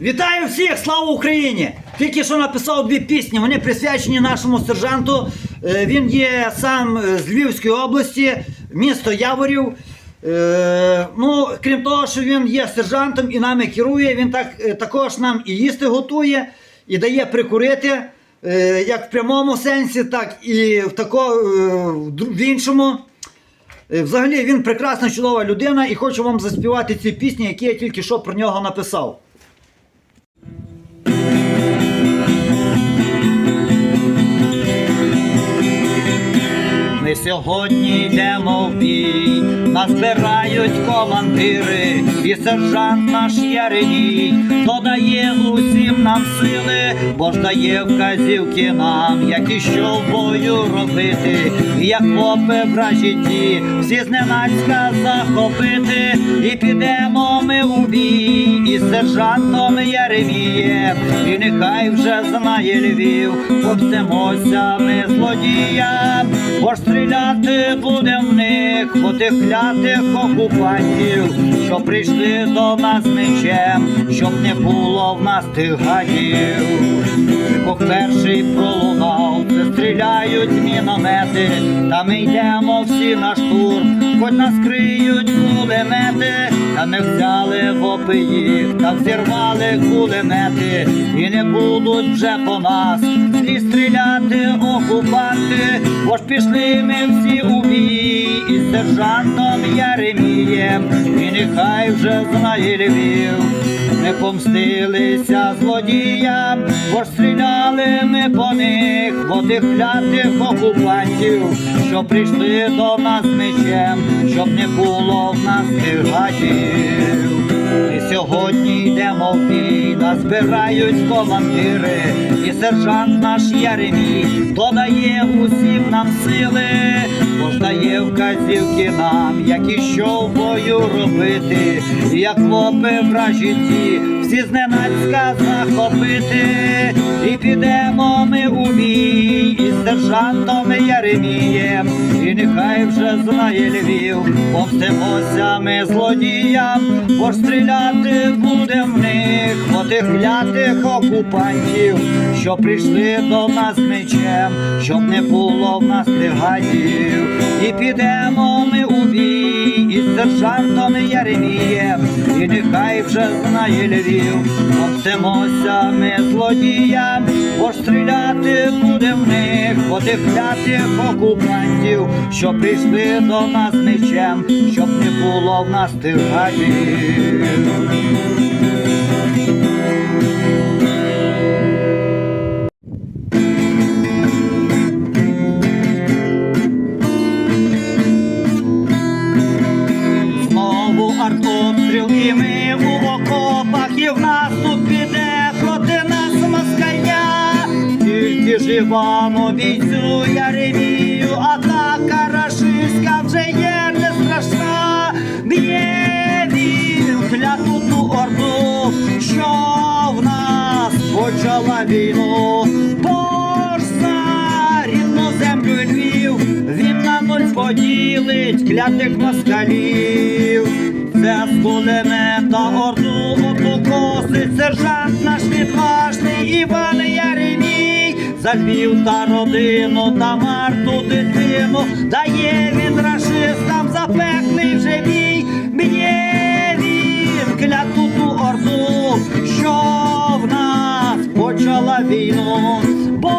Вітаю всіх! Слава Україні! Тільки що написав дві пісні. Вони присвячені нашому сержанту. Е, Він є сам з Львівської області, місто Яворів. Е, Ну, крім того, що він є сержантом і нами керує, він так, е, також нам і їсти готує, і дає прикурити, як в прямому сенсі, так і в, тако, в іншому. Взагалі він прекрасна, чудова людина, і хочу вам заспівати ці пісні, які я тільки що про нього написав. Ми сьогодні йдемо в бій, нас збирають командири, і сержант наш Яриній додає усім нам сили, бо ж дає вказівки нам, як і що в бою робити, і як хлопи в житті, всі зненацька захопити, і підемо ми у бій, із сержантом Яремієм, і нехай вже знає Львів, помстимося ми злодіям, бо ж стріляти будем в них, по тих клятих окупантів, що прийшли до нас мечем, щоб не було в нас тих гадів. Бог перший пролунав, це стріляють міномети, та ми йдемо всі на штурм, хоч нас криють кулемети, та не взяли в їх, та взірвали кулемети, і не будуть вже по нас і стріляти окупанти, бо ж пішли ми всі у бій із сержантом Яремієм, і нехай вже знає Львів. Ми помстилися злодіям, бо стріляли ми по них, по тих клятих окупантів, що прийшли до нас мечем, щоб не було в нас тих гадів. І сьогодні йдемо в бій, нас збирають командири, і сержант наш Яремій додає усім нам сили, вказівки нам, як і що в бою робити, як хлопи в житті, всі зненацька захопити, і підемо ми у бій із сержантом Яремієм, і нехай вже знає Львів, помстимося ми злодіям, бо стріляти будем в них, по тих клятих окупантів, що прийшли до нас мечем, щоб не було в нас тих. І підемо ми сержантом Яремієм, і нехай вже знає Львів, помстимося ми злодіям, бо стріляти будем в них, по тих клятих окупантів, що прийшли до нас мечем, щоб не було в нас тих гадів. Тільки ж Івану бійцю Яремію, атака рашистська вже є не страшна. Б'є він кляту ту орду, що в нас почала війну. Бож рідну землю Львів, він на нуль поділить клятих москалів. Це з кулемета орду покосить сержант наш відважний Іван Яремій. За Львів та родину та марту дитину дає він рашистам запеклий вже бій. Б'є він кляту ту орду, що в нас почала війну. Бо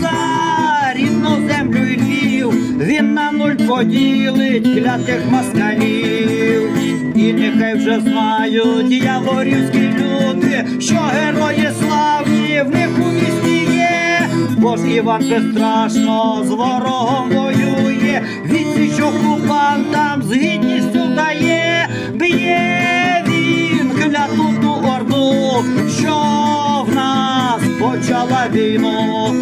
за рідну землю і Львів, він на нуль поділить клятих москалів. І нехай вже знають яворівські люди, що герої славні в них є. Бо ж Іван безстрашно з ворогом воює, відсіч окупантам з гідністю дає, б'є він кляту ту орду, що в нас почала війну.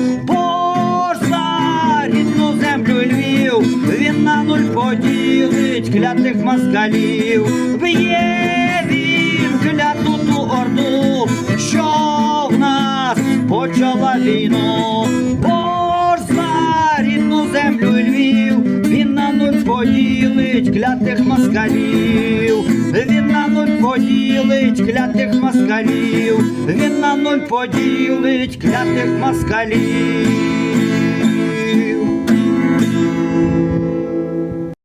Він на нуль поділить клятих москалів, б'є він кляту ту орду, що почала війну. Бож за рідну землю Львів, він на нуль поділить клятих москалів, він на нуль поділить клятих москалів, він на нуль поділить клятих москалів.